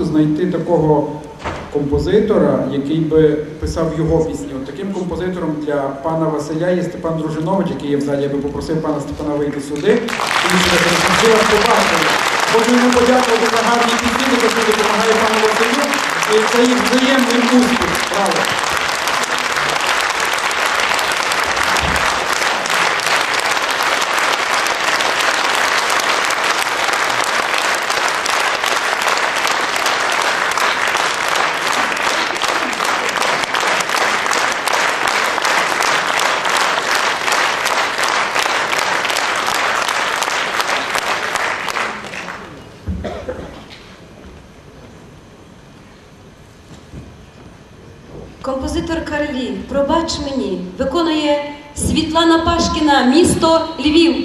часу знайти такого композитора, який би писав його пісні. От Таким композитором для пана Василя є Степан Дружинович, який є в залі, я би попросив пана Степана вийти сюди. Хочу йому подякувати за гарні пісні, які допомагає пану Василю. Це їх взаємний успіх. Правда. місто Львів.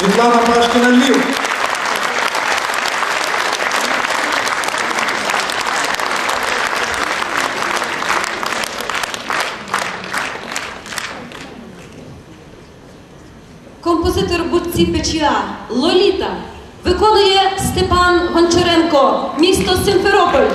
Світлана Пашкіна Лів. Композитор будці Печіа Лоліта виконує Степан Гончаренко, місто Симферополь.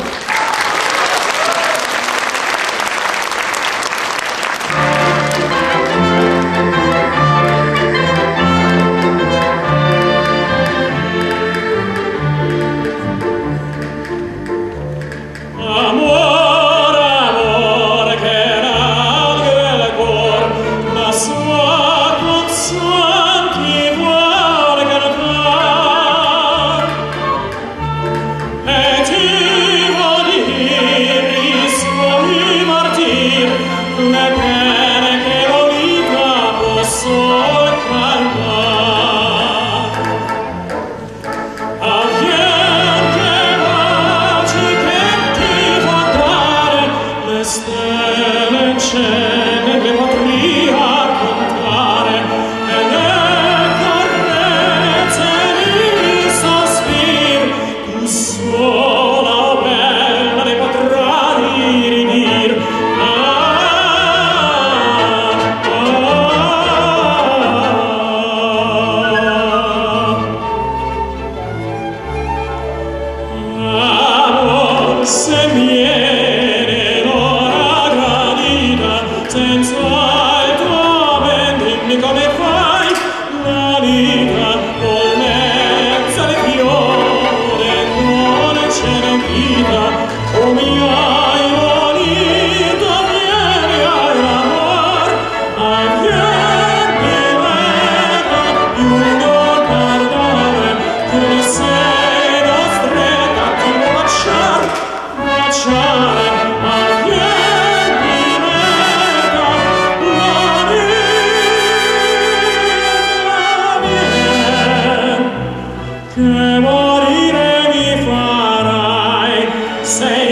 say.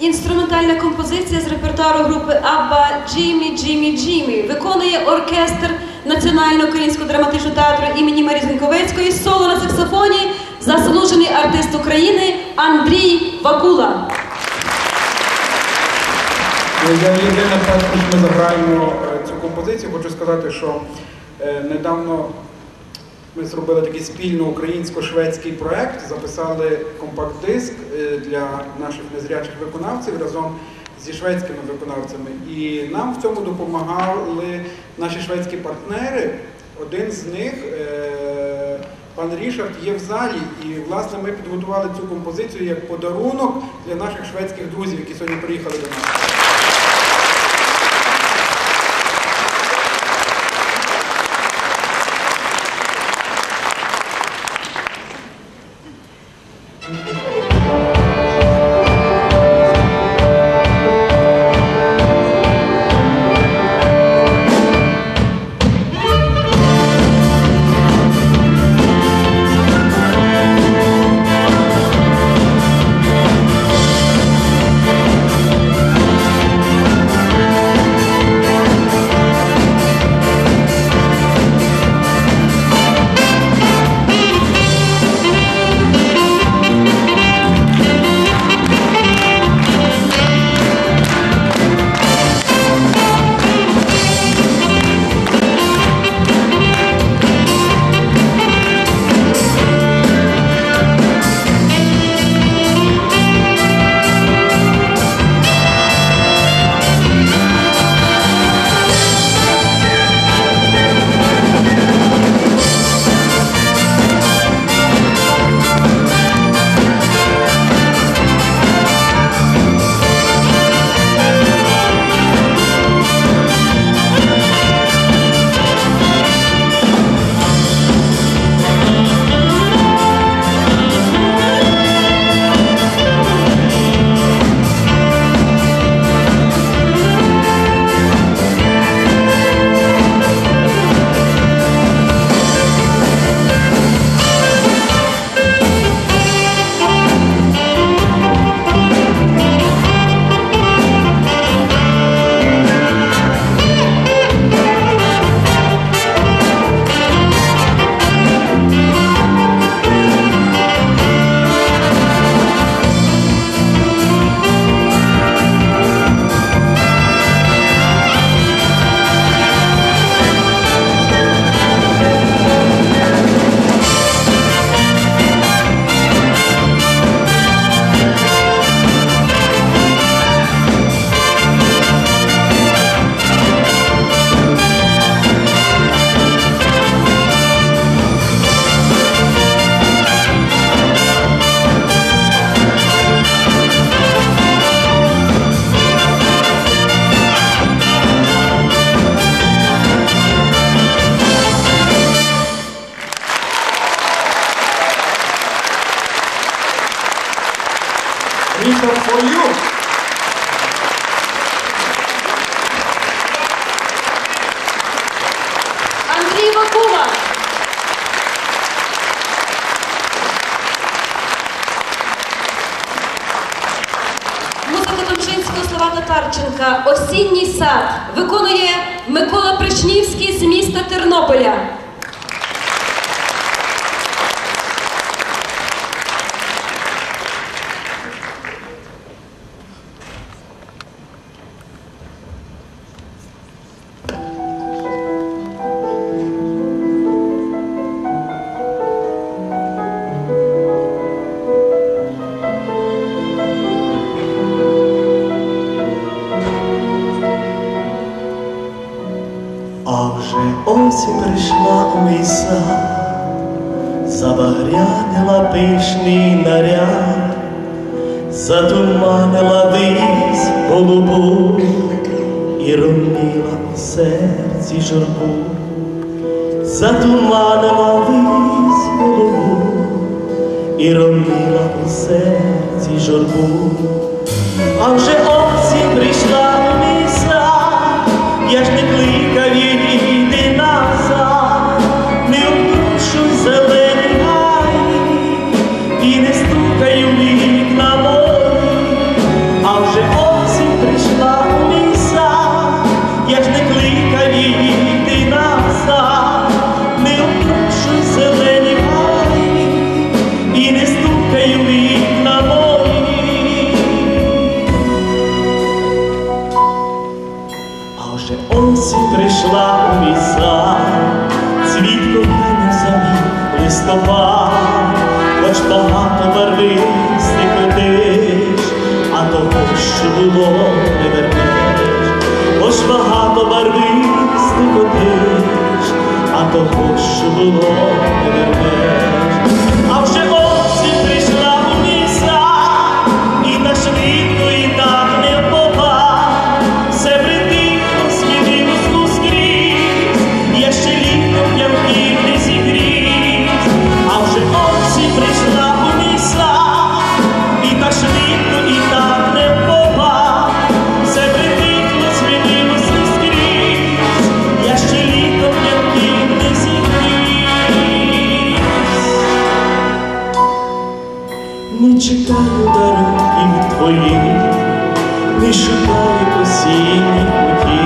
Інструментальна композиція з репертуару групи Абба Джиммі Джиммі Джиммі виконує оркестр Національного українського драматичного театру імені Марії Зіньковецької соло на саксофоні заслужений артист України Андрій Вакула. Я єдине що ми заграємо е, цю композицію, хочу сказати, що е, недавно ми зробили такий спільно українсько-шведський проект, записали компакт-диск е, для наших незрячих виконавців разом зі шведськими виконавцями. І нам в цьому допомагали наші шведські партнери. Один з них, е, пан Рішард, є в залі, і власне ми підготували цю композицію як подарунок для наших шведських друзів, які сьогодні приїхали до нас. Слова Осінній сад виконує Микола Причнівський з міста Тернополя. Роміла у серці журбу, затуманила вись голову і робила у серці журбу. А вже пішла у ліса, Цвіт кохання за листопад, хоч багато барвистих летиш, а того, що було, не вернеш, хоч багато барвистих летиш, а того, що було, не вернеш. Твоїх, не шукає посінні путі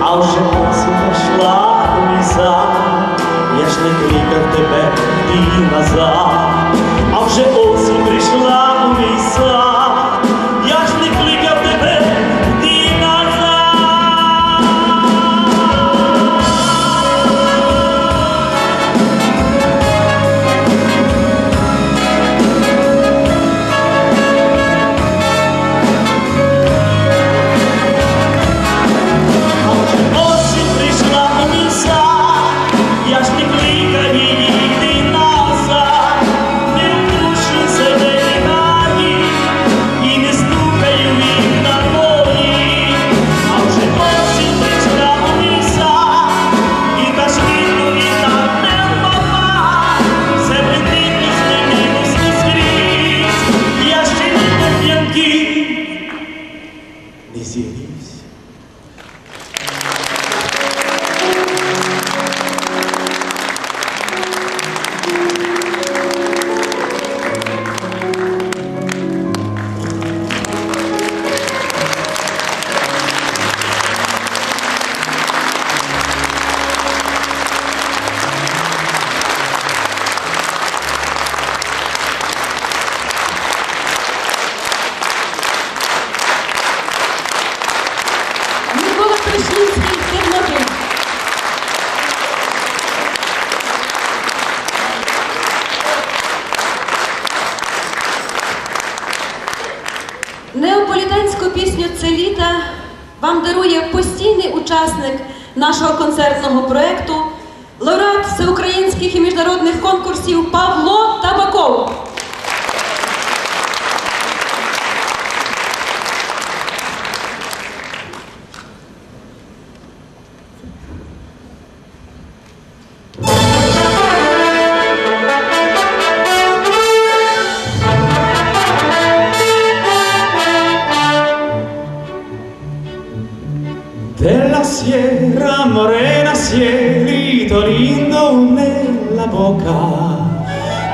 а вже прийшла у ліса, я ж не кликав тебе і назад,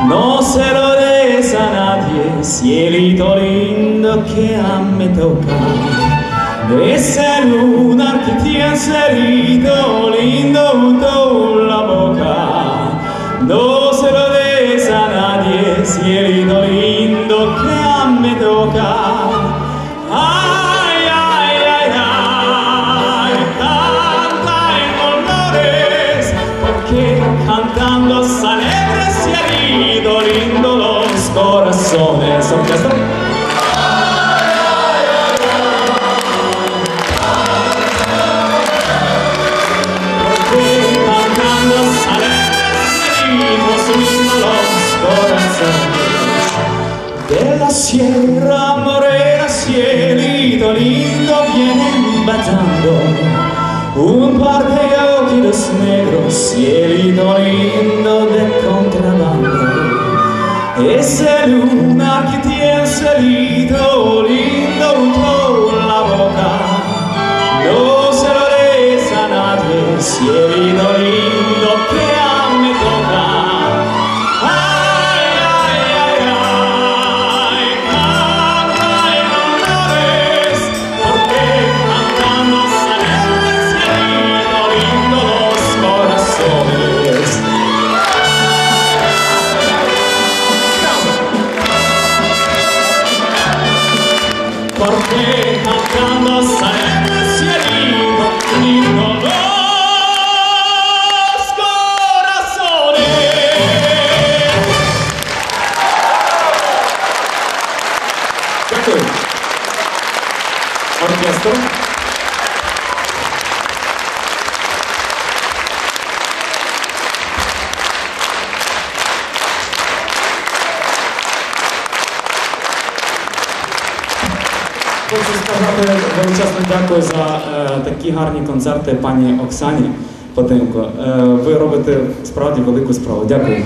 No se lo des a nadie cielito lindo que a me toca. Ese lunar que lindo en la boca. No se lo des a nadie cielito de orquesta? De la sierra morena, cielito lindo, vienen bajando un par de ojos negros, cielito lindo de contrabando. Ese luna que tiene cielito lindo en la boca, no se lo des a nadie, cielito lindo Хочу сказати величезно дякую за е, такі гарні концерти пані Оксані Потенко. Е, ви робите справді велику справу. Дякую